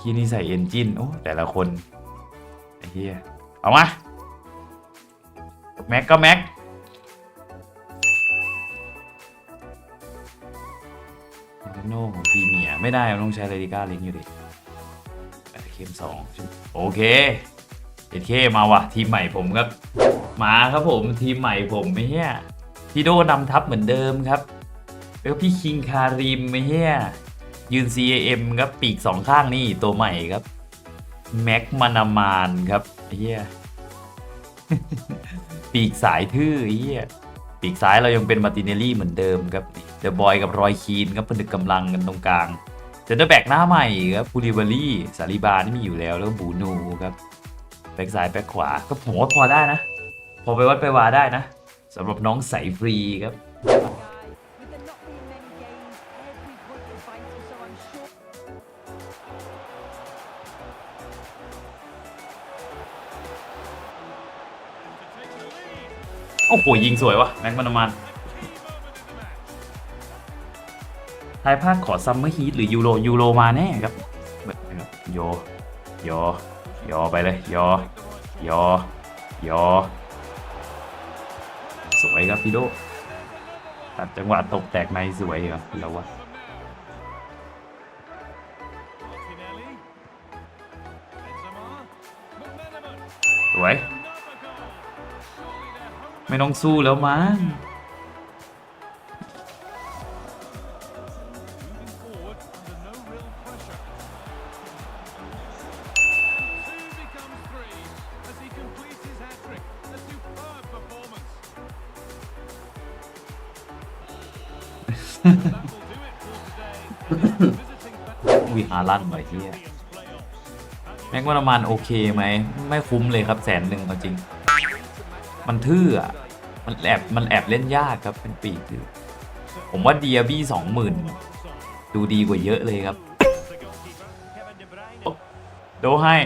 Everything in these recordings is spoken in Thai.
ที่นี่ใส่เอนจินโอ้แต่ละคนไอ้เหี้ยเอามาแม็กก็แม็กอินเทอร์โนของพรีเมียไม่ได้มันต้องใช้เรดิก้าลิงอยู่ดิแต่เคมสองโอเคเอ็ดเคมาว่ะ ทีมใหม่ผมครับ มาครับผมทีมใหม่ผมไม่เฮียพี่โดนำทัพเหมือนเดิมครับแล้วพี่คิงคาริมไม่เฮีย ยืน CAM ครับปีกสองข้างนี่ตัวใหม่ครับ แม็กมานามานครับเฮียปีกสายทื่อเฮียปีกซ้ายเรายังเป็นมาติเนลลี่เหมือนเดิมครับเดอะบอยกับรอยคีนครับผนึกกำลังกันตรงกลางเซนเตอร์แบ็กหน้าใหม่ครับพูลิเวอรี่สาลิบานี่มีอยู่แล้วแล้วบูนูครับแบ็กซ้ายแบ็กขวาก็ผมว่าพอได้นะ พอไปวัดไปวาได้นะสำหรับน้องใสฟรีครับ โอ้โห ยิงสวยวะแม็กมันมันทายภาคขอซัมเมอร์ฮีทหรือยูโรยูโรมาแน่ครับแบบนะครับโยโยโยไปเลยโยโยโยสวยครับพี่โดตัดจังหวะตกแตกในสวยครับเราวะสวย ไม่ต้องสู้แล้วมั้งวิหาลั่นหน่อยที่แม็กว่าประมาณโอเคไหม ไม่คุ้มเลยครับแสนหนึ่งเอาจริง มันทื่ออะมันแอบมันแอบเล่นยากครับเป็นปีกทื่อผมว่าเดียบี้สองหมื่นดูดีกว่าเยอะเลยครับโดให้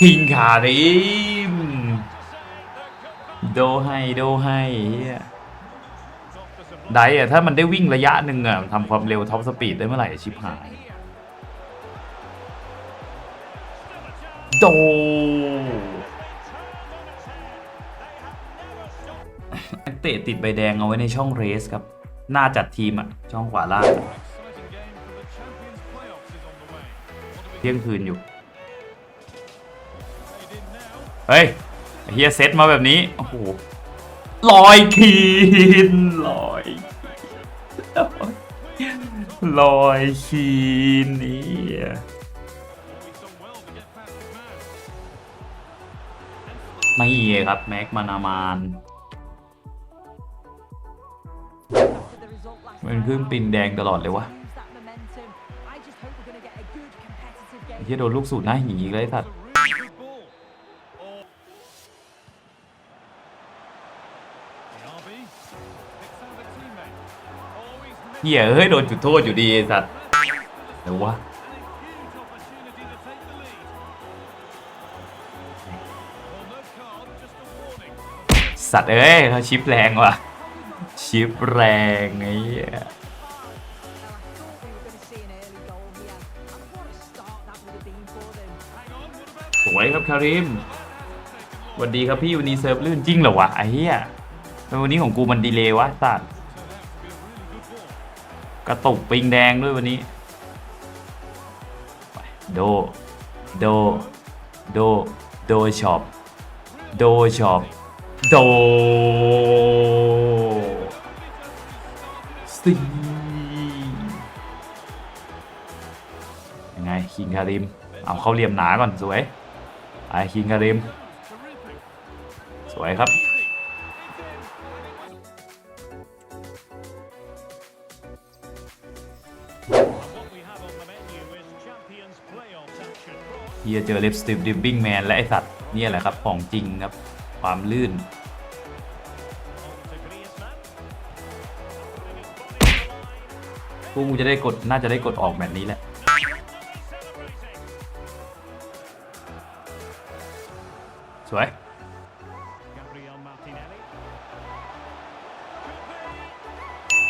คิงคาริมโดให้โดให้เฮียได้อะถ้ามันได้วิ่งระยะหนึ่งอะทำความเร็วท็อปสปีดได้เมื่อไหร่ชิบหาย โด ตะติดใบแดงเอาไว้ในช่องเรสครับ หน้าจัดทีมอะช่องขวาล่างเที่ยงคืนอยู่ เฮ้ยเฮียเซตมาแบบนี้ โอ้โหลอยคีนลอยลอยคีนนี่ไม่ครับ แม็กมานามาน ขึ้นปินแดงตลอดเลยวะเฮียโดนลูกสูตรหน้าหีอีกเลยสัตว์เฮียเฮ้ยโดนจุดโทษอยู่ดีสัตว์เดี๋ยววะสัตว์เอ้ยเขาชิปแรงว่ะ ชิปแรงไอ้ สวยครับคาริมสวัสดีครับพี่วันนี้เซิร์ฟลื่นจริงเหรอวะไอ้เหี้ยวันนี้ของกูมันดีเลยวะสัตว์กระตุกปิงแดงด้วยวันนี้โด โด โด โดช็อป โดช็อป โดสิยังไงคิงคาริม เอาเข้าเหลี่ยมหนาก่อนสวย ไอคิงคาริม สวยครับ เฮียเจอเล็บสติปดิบบิ้งแมนและไอสัตว์นี่แหละครับ ของจริงครับ ความลื่น กูจะได้กด น่าจะได้กดออกแบบนี้แหละ สวย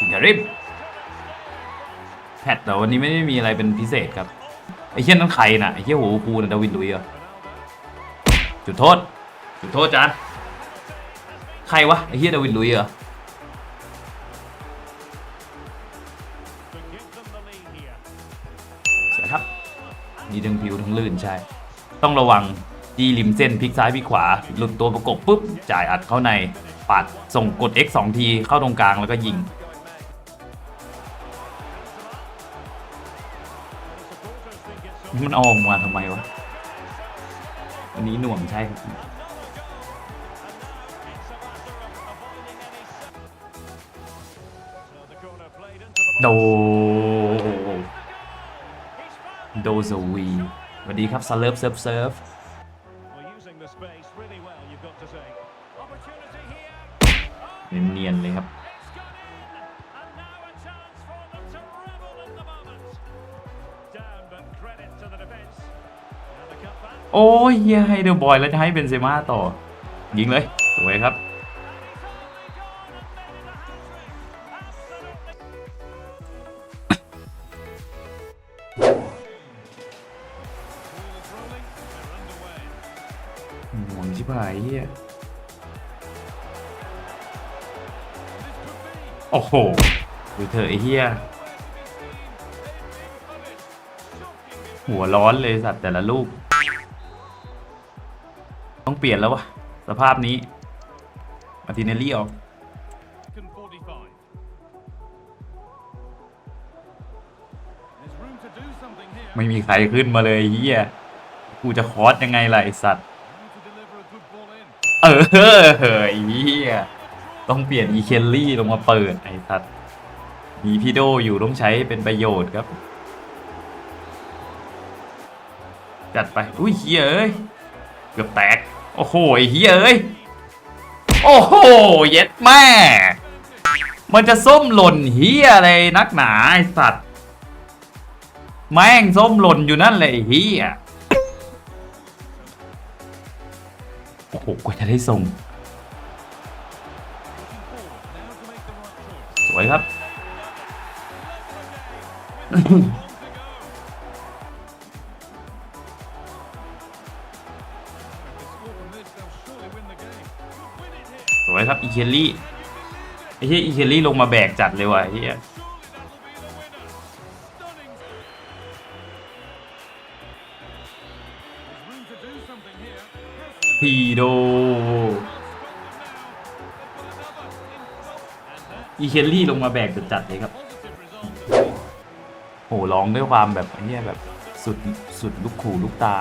อินเทอริมแพทแต่วันนี้ไม่ได้มีอะไรเป็นพิเศษครับ ไอ้เชี่ยนั้นใครน่ะ ไอ้เชี่ยหัวฟูนะดาวินลุยส์เหรอจุดโทษ จุดโทษจานใครวะ ไอ้เชี่ยดาวินลุยส์เหรอสวยครับ มีทั้งผิวทั้งลื่นใช่ ต้องระวัง จีริมเส้นพลิกซ้ายพลิกขวา หลุดตัวประกบปุ๊บ จ่ายอัดเข้าในปัดส่งกด X 2 ทีเข้าตรงกลางแล้วก็ยิง มันเอาออกมาทำไมวะอันนี้หน่วงใช่โด โดซวีสวัสดีครับสเลิฟเซิร์ฟเซิร์ฟ เนียนๆเลยครับโอ้ยเฮียให้เดอบอยแล้วจะให้เบนเซม่าต่อ ยิงเลย สวยครับ หมุนชิบหายเฮีย โอ้โหดูเธอะไอ้เฮียหัวร้อนเลยสัตว์แต่ละลูก ต้องเปลี่ยนแล้ววะสภาพนี้ มาติเนลลี่ออกไม่มีใครขึ้นมาเลยเฮียกูจะคอสยังไงล่ะไอสัตว์ เออไอ้เหี้ย ต้องเปลี่ยนอีเคลลี่ลงมาเปิดไอ้สัตว์มีพี่โดอยู่ต้องใช้เป็นประโยชน์ครับ จัดไป อุ้ยเฮียเอ้ย เกือบแตก โอ้โหเฮียเอ้ย โอ้โห เย็ดแม่ มันจะส้มหล่นเฮียอะไรนักหนาไอ้สัตว์ แม่งส้มหล่นอยู่นั่นเลยเฮียโอ้โหกว่าจะได้ส่ง วยครับ สวยครับอีเคลลี่ไอ้เหี้ยอีเคลลี่ลงมาแบกจัดเลยว่ะไอ้เหี้ยพีโด อีเคลลี่ลงมาแบกจัดๆเลยครับโหร้องด้วยความแบบไอ้เนี้ยแบบสุดสุดลูกขู่ลูกตา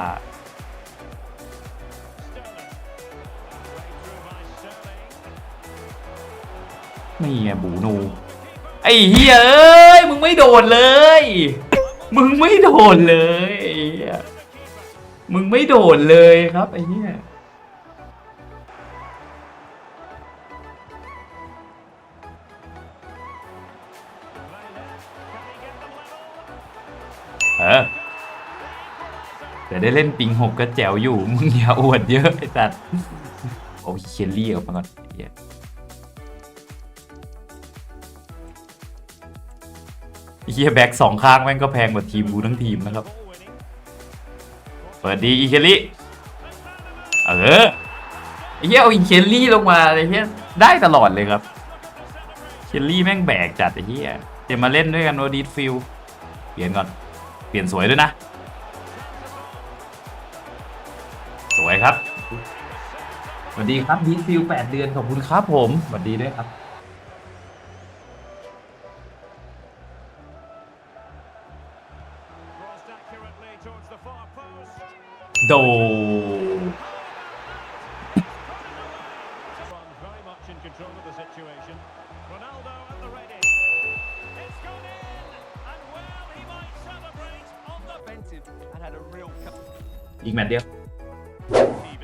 นี่ไงบูนู ไอ้เฮียเอ้ย มึงไม่โดดเลย มึงไม่โดดเลย มึงไม่โดดเลยครับไอ้เหี้ย เออแต่ได้เล่นปิงหกก็แจ๋วอยู่ มึงอย่าอวดเยอะไอ้สัตว์โอ้เคลลี่ออกมาก่อนไอ้เหี้ยเฮียแบ็กสองข้างแม่งก็แพงกว่าทีมกูทั้งทีมนะครับ เปิดดีอีเคลลี่ เอออ้เฮียเอาอีเคลลี่ลงมาไอ้เฮียได้ตลอดเลยครับ เคลลี่แม่งแบกจัดไอ้เฮียจะมาเล่นด้วยกันโอดีฟิลเปลี่ยนก่อน เปลี่ยนสวยด้วยนะ สวยครับ สวัสดีครับดีดฟิลแปดเดือนขอบคุณครับผมสวัสดีด้วยครับ Crossed accurately towards the far post. โด อีกแมตช์เดียว TV.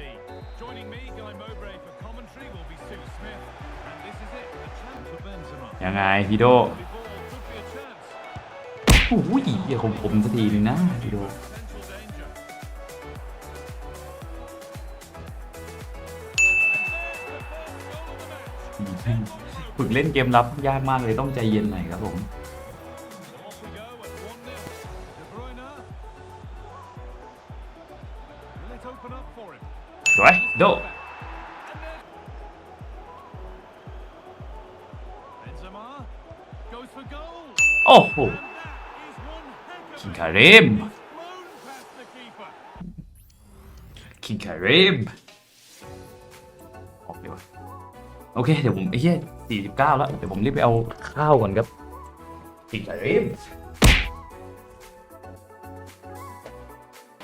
Joining me, Guy Mowbray for commentary will be Sue Smith. And this is it, the chance for Benzema. ยังไงพี่โด Before could be a chance. โอ้ยอย่าคมผมสักทีนึงนะพี่โด Potential danger. And there's the first goal of the match. ฝึกเล่นเกมรับยากมากเลยต้องใจเย็นหน่อยครับผม โอ้โหคิงคาริมคิงคาริมออกเดี๋ยวโอเค เดี๋ยวผมไอ้เหี้ย49แล้ว เดี๋ยวผมรีบไปเอาข้าวก่อนครับคิงคาริม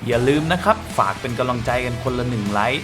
อย่าลืมนะครับ ฝากเป็นกำลังใจกันคนละหนึ่งไลค์